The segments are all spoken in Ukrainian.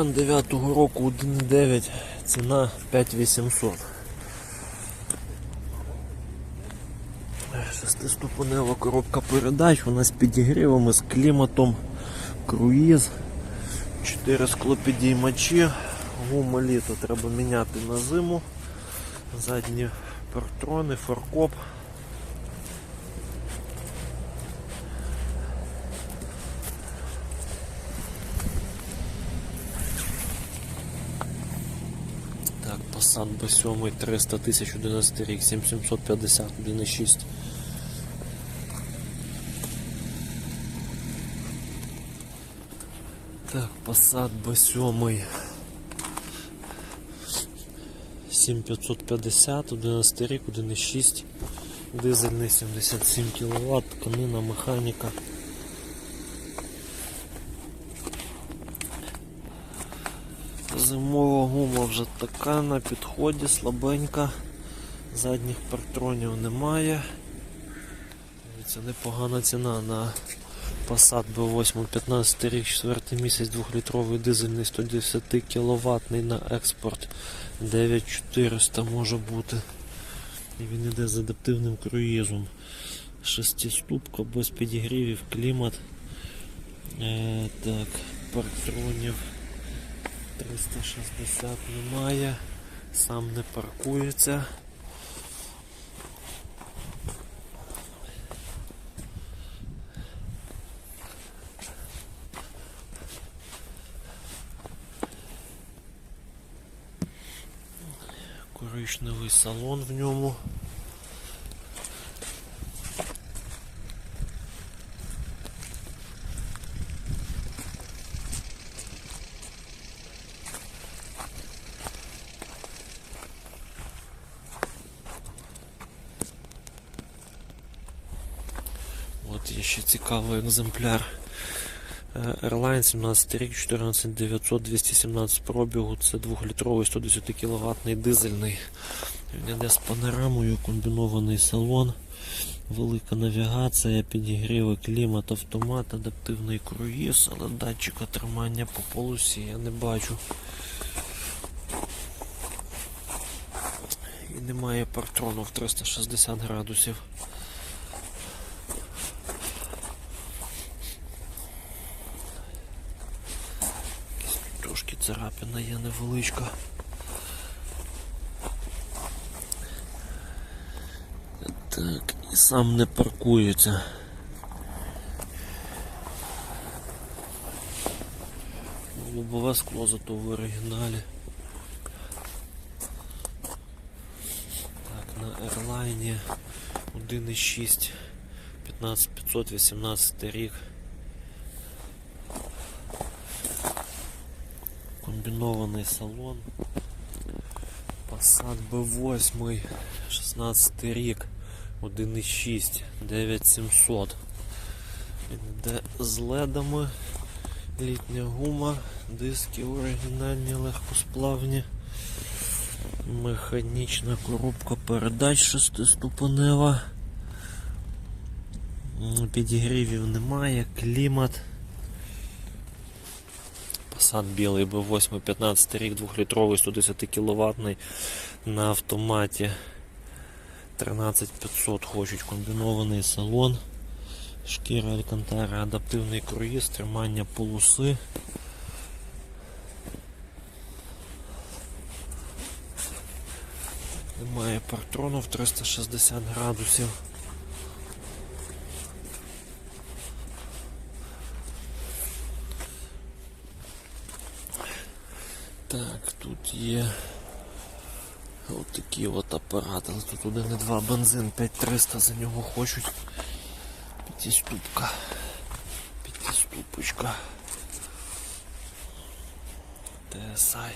Тігуан 9 року 1.9, ціна 5800. Шестиступенева коробка передач, вона з підігрівами, з кліматом, круїз, 4 склопідіймачі, гума літо треба міняти на зиму, задні партрони, фаркоп. Passat B7 300 тисяч 11 рік, 7750, 1.6. Так, Passat B7 7550, 11 рік, 1.6, дизельний 77 кВт, тканина, механіка. Зимова гума вже така на підході, слабенька. Задніх партронів немає. Це непогана ціна на Passat B8 15 рік, 4 місяць, 2-літровий дизельний 110 кВт на експорт 9400 може бути. І він іде з адаптивним круїзом. Шестиступка без підігрівів, клімат. Е, так, партронів 360 немає, сам не паркується. Коричневий салон в ньому. Є ще цікавий екземпляр. Е, Airline 17 рік, 14900, 217 пробігу, це 2-літровий 110 кВт дизельний. Він йде з панорамою, комбінований салон, велика навігація, підігріви, клімат, автомат, адаптивний круїз, але датчика тримання по полосі я не бачу. І немає партрону в 360 градусів. Царапина є невеличка. Так, і сам не паркується. Лобове скло зато в оригіналі. Так, на Airline 1.6 15518 рік. Комбінований салон. Passat B8, 16 рік, 1.6, 9700. Він йде з ледами, літня гума, диски оригінальні, легкосплавні, механічна коробка передач шестиступенева. Підігрівів немає, клімат. Passat білий B8 15 рік, 2-літровий 110 кВт на автоматі 13500 хочуть комбінований салон, шкіра Алькантара, адаптивний круїз, тримання полоси. Немає партрону в 360 градусів. Так, тут є от такі от апарати, але тут один і два бензин 5300 за нього хочуть. П'ятиступка. П'ятиступочка. TSI.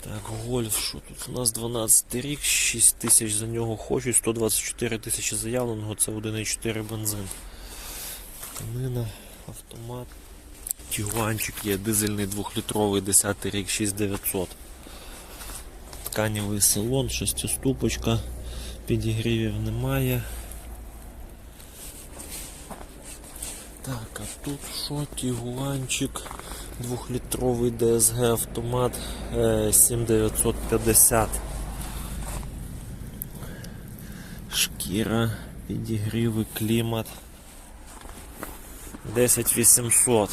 Так, гольф, що тут у нас 12 рік, 6 тисяч за нього хочуть, 124 тисячі заявленого, це 1,4 бензин. Тканина, автомат. Тігуанчик є дизельний 2-літровий 10 рік 6900. Тканівий салон, шестиступочка, підігрівів немає. Так, а тут що? Тігуанчик Двохлітровий DSG автомат е, 7950. Шкіра, підігріви, клімат. 10800.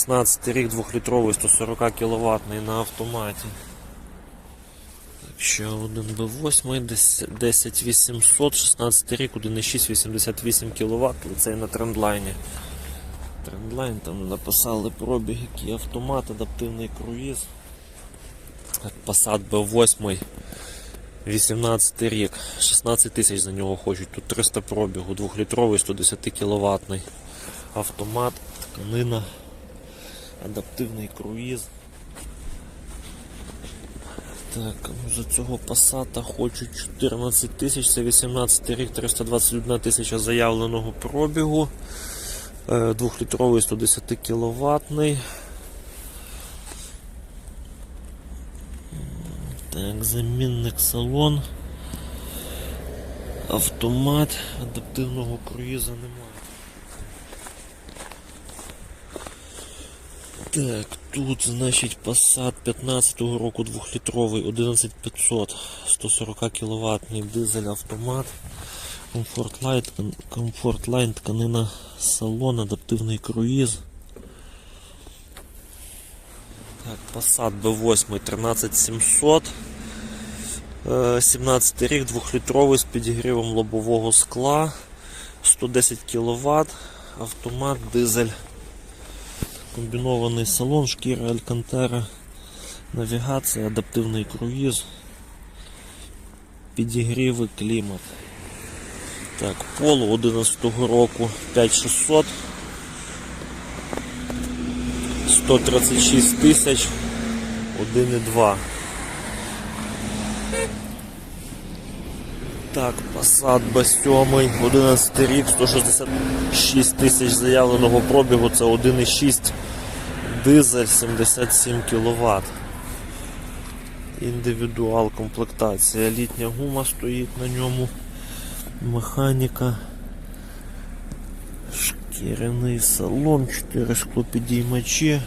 16 рік, 2-літровий, 140 кВт на автоматі. Ще один B8, 10800, 16 рік, 1,6, 88 кВт, ліцей на трендлайні. Трендлайн там написали пробіг, який автомат, адаптивний круїз. Passat B8, 18 рік, 16 тисяч за нього хочуть, тут 300 пробігу, 2-літровий, 110 кВт автомат, тканина, адаптивний круїз. Так, ну, за цього пасата хочуть 14 тисяч, це 18 рік, 321 тисяча заявленого пробігу. Е, Двохлітровий 110 кіловатний. Так, замінник салон. Автомат, адаптивного круїза немає. Так, тут, значить, Passat 15-го року 2-літровий 11500, 140 кВт дизель автомат. Comfort Line, тканина салон, адаптивний круїз. Так, Passat B8 13700. Е, 17 рік, 2-літровий з підігрівом лобового скла, 110 кВт, автомат, дизель. Комбінований салон, шкіра Алькантера, навігація, адаптивний круїз, підігріви, клімат. Так, поло 11-го року 5600, 136 тисяч, 1,2. Так, Passat B7, 11 рік, 166 тисяч заявленого пробігу, це 1,6 дизель 77 кВт. Індивідуал комплектація. Літня гума стоїть на ньому. Механіка. Шкіряний салон, 4 склопідіймачі.